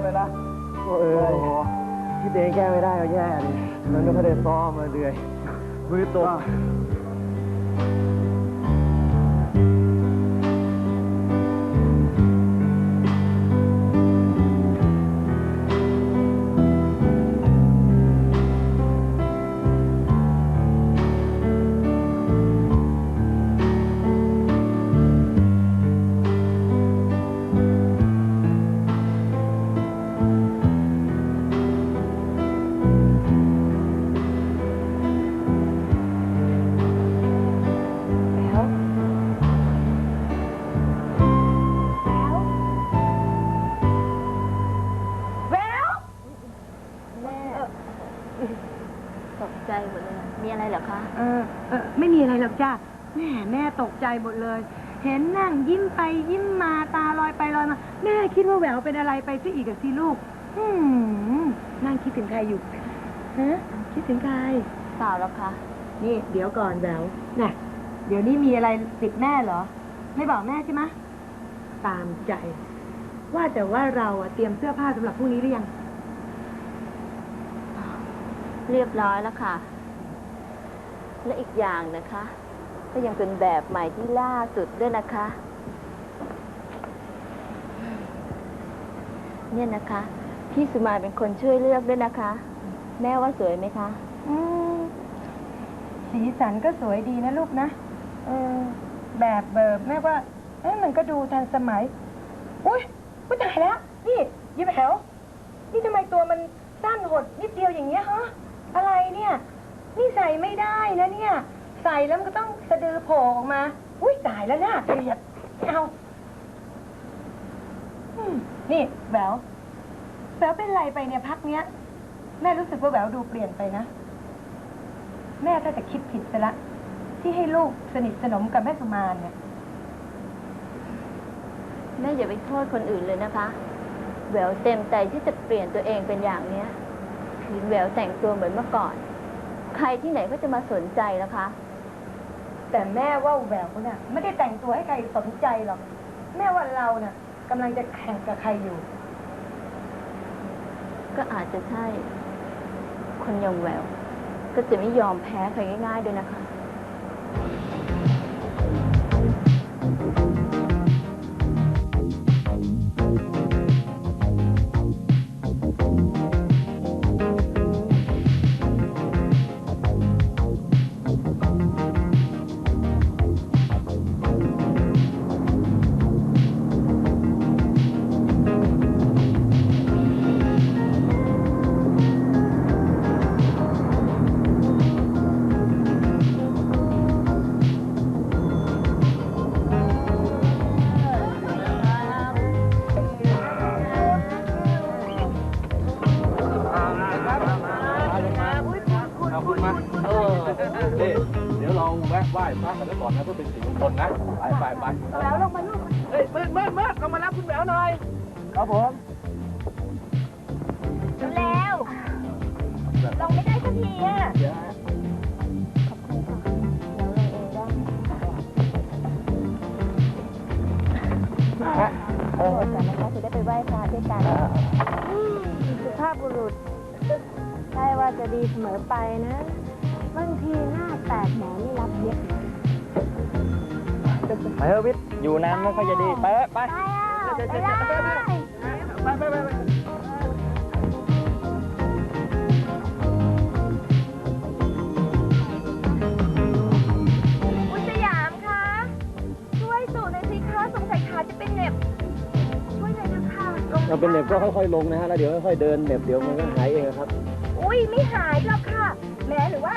เหมือนเดิมเลยนะโอ้เอ้ยพี่เองแก้ไม่ได้ก็แย่ดิมันก็ไม่ได้ซ้อมมาเรื่อยมือตก ไม่มีอะไรหรอกจ้าแม่แม่ตกใจหมดเลย เห็นนั่งยิ้มไปยิ้มมาตาลอยไปลอยมา แม่คิดว่าแหววเป็นอะไรไปซะอีกอะสิลูก อืมนั่งคิดถึงใครอยู่ฮะคิดถึงใครเปล่าหรอกค่ะนี่เดี๋ยวก่อนแหววน่ะเดี๋ยวนี้มีอะไรติดแม่เหรอ ไม่บอกแม่ใช่ไหมตามใจ ว่าแต่ว่าเราอะเตรียมเสื้อผ้าสำหรับพรุ่งนี้หรือยัง เรียบร้อยแล้วค่ะ และอีกอย่างนะคะ ก็ยังเป็นแบบใหม่ที่ล่าสุดด้วยนะคะ เนี่ยนะคะ พี่สุมาเป็นคนช่วยเลือกด้วยนะคะ แม่ว่าสวยไหมคะ อืมสีสันก็สวยดีนะลูกนะเออแบบเบิร์แม่ว่าเอ้ยมันก็ดูทันสมัย อุ้ยอุ้ยตายแล้ว นี่ยิ้มแถวนี่ทำไมตัวมันสั้นหดนิดเดียวอย่างเงี้ยฮะ อะไรเนี่ย นี่ใส่ไม่ได้นะเนี่ย ใส่แล้วมันก็ต้องสะดือโผล่ออกมา อุ้ยตายแล้วน่าเกลียดเอาอืมนี่แหววแหววเป็นไรไปเนี่ยพักเนี้ย แม่รู้สึกว่าแหววดูเปลี่ยนไปนะ แม่ก็จะคิดผิดไปละ ที่ให้ลูกสนิทสนมกับแม่สุมานเนี่ย แม่อย่าไปโทษคนอื่นเลยนะคะ แหววเต็มใจที่จะเปลี่ยนตัวเองเป็นอย่างเนี้ยถึงแหววแต่งตัวเหมือนเมื่อก่อน ใครที่ไหนก็จะมาสนใจนะคะ แต่แม่ว่าแหววเนี่ยไม่ได้แต่งตัวให้ใครสนใจหรอก แม่ว่าเราเนี่ยกำลังจะแข่งกับใครอยู่ ก็อาจจะใช่ คนอยังแหวว ก็จะไม่ยอมแพ้ใครง่ายๆด้วยนะคะ ลงมารับคุณแหววหน่อย ครับผมแล้วลงไม่ได้สักทีอะเดี๋ยวเออกันนะคะจะได้ไปไหว้พระด้วยกันสุภาพบุรุษใช่ว่าจะดีเสมอไปนะ บางทีหน้าแตกหมอไม่รับเย็บ ไปเถอะวิทย์อยู่นานไม่ค่อยจะดี ไปไปไปไปไปไปคุณสยามคะ ช่วยสูหน่อยสิคะสงสัยขาจะเป็นเหน็บ ช่วยหน่อยนะคะลงเราเป็นเหน็บก็ค่อยๆลงนะฮะแล้วเดี๋ยวค่อยๆเดินเหน็บเดี๋ยวมันก็หายเองครับ อุ้ยไม่หายหรอกค่ะแหม้หรือว่า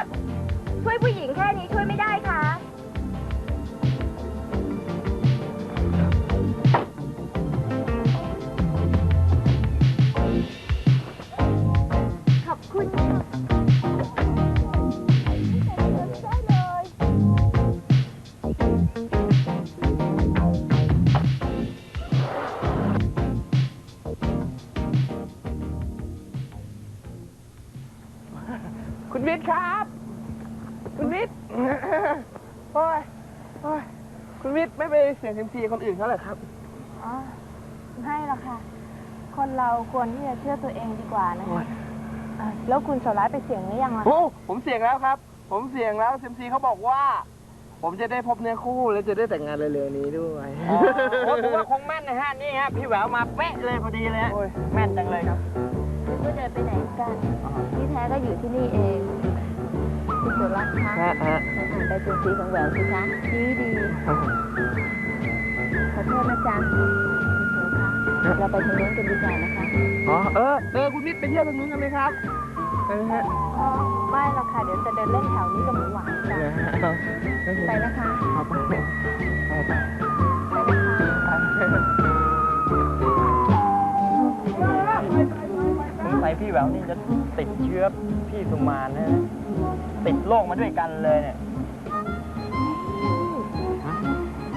ช่วยผู้หญิงแค่นี้ช่วยไม่ คุณวิทย์ครับคุณวิทย์ไม่ไปเสี่ยงเซยมซีคนอื่นเขาเหรอครับ อ๋อ ไม่หรอกค่ะ คนเราควรที่จะเชื่อตัวเองดีกว่านะคะอะแล้วคุณโสรัตน์ไปเสี่ยงหรือยังล่ะ โอ้ ผมเสี่ยงแล้วครับ ผมเสี่ยงแล้วเซยมซีเขาบอกว่า ผมจะได้พบเนื้อคู่และจะได้แต่งงานเร็วๆนี้ด้วยโอ้ผมว่าคงแม่นนะฮะ นี่ฮะ พี่แหววมาเป๊ะเลยพอดีเลยฮะโอ้ย แม่นจังเลยครับคุณก็เดินไปไหนกันที่แท้ก็อยู่ที่นี่เอง คุณโสรัตน์คะฮะฮะลองอ่านใบเซ็นซีของแหววสิคะดีดีขอโทษนะจ๊ะคุณโสคะเราไปทางโน้นกันดีกว่านะคะอ๋อเออเออคุณมิตรไปเที่ยวทางนู้นกันไหมครับไปไหมฮะอ๋อไม่หรอกค่ะเดี๋ยวจะเดินเล่นแถวนี้กับหมูหวานจ้ะนะฮะเอาไปนะคะเอาไปเอาไปไป พี่แหววนี่จะติดเชื้อพี่สุมานนะฮะติดโรคมาด้วยกันเลยเนี่ย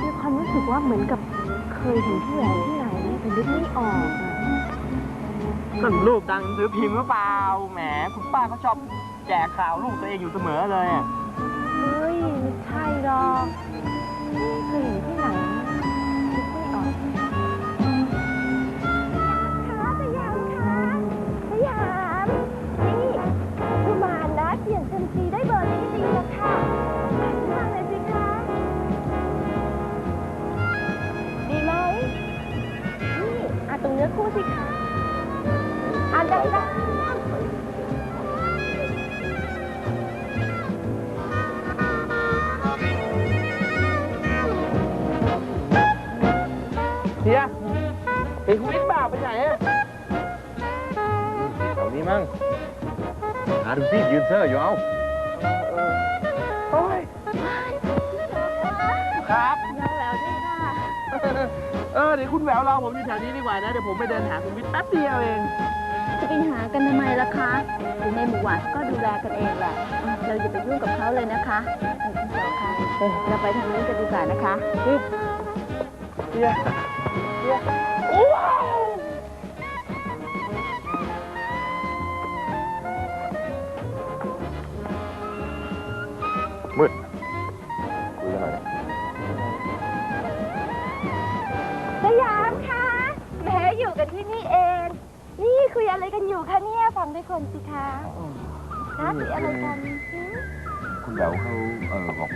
มีความรู้สึกว่าเหมือนกับเคยเห็นพี่แหวนที่ไหนนะแต่นึกไม่ออกอะก็รูปดังซื้อพิมพ์หรือเปล่าแหมคุณป้าเขาชอบแจกข่าวลูกตัวเองอยู่เสมอเลยอะ เฮ้ยไม่ใช่หรอกเคยเห็นที่ ดูสิยืนเซอร์อยู่เอาโอ้ยครับ ยังแล้วนี่ค่ะเออเดี๋ยวคุณแหววรอผมอยู่แถวนี้ดีกว่านะ เดี๋ยวผมไปเดินหาคุณมิตรแป๊บเดียวเอง จะไปหากันทำไมล่ะคะอยู่ในหมู่หวานก็ดูแลกันเองแหละ เราอย่าไปยุ่งกับเขาเลยนะคะเออคุณสาวคะเราไปทางนู้นกันดีกว่านะคะ เฮียเฮีย คะเนี่ยฟังด้วยคนสิคะคะคุยอะไรกันหือ คุณแหววเขาเออบอก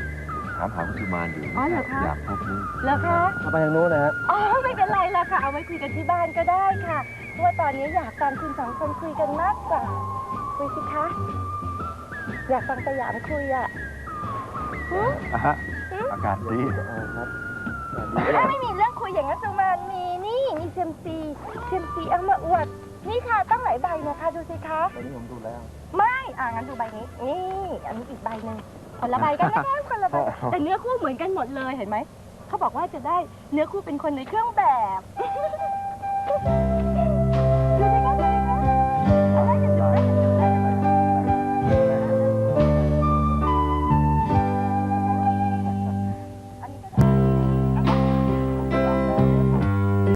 ถามหาคุณสุมานอยู่อ๋อเหรอคะ อยากพบนี่เหรอคะ เอาไปทางนู้นนะฮะ อ๋อ ไม่เป็นไรละค่ะ เอาไว้คุยกันที่บ้านก็ได้ค่ะเพราะว่าตอนนี้อยากฟังคุณสองคนคุยกันมากกว่า คุยสิคะ อยากฟังสยามคุยอะหึอะฮะอากาศดีครับถ้าไม่มีเรื่องคุยอย่างนั้นสุมานมีนี่ มีเซยมซีเซยมซีเอามาอวด นี่ค่ะตั้งหลายใบนะคะดูสิคะตอนนี้ผมดูแล้ว ไม่อ่างั้นดูใบนี้ นี่ อันนี้อีกใบหนึ่งคนละใบกันนะคะคนละใบอ๋อแต่เนื้อคู่เหมือนกันหมดเลยเห็นไหม เขาบอกว่าจะได้เนื้อคู่เป็นคนในเครื่องแบบ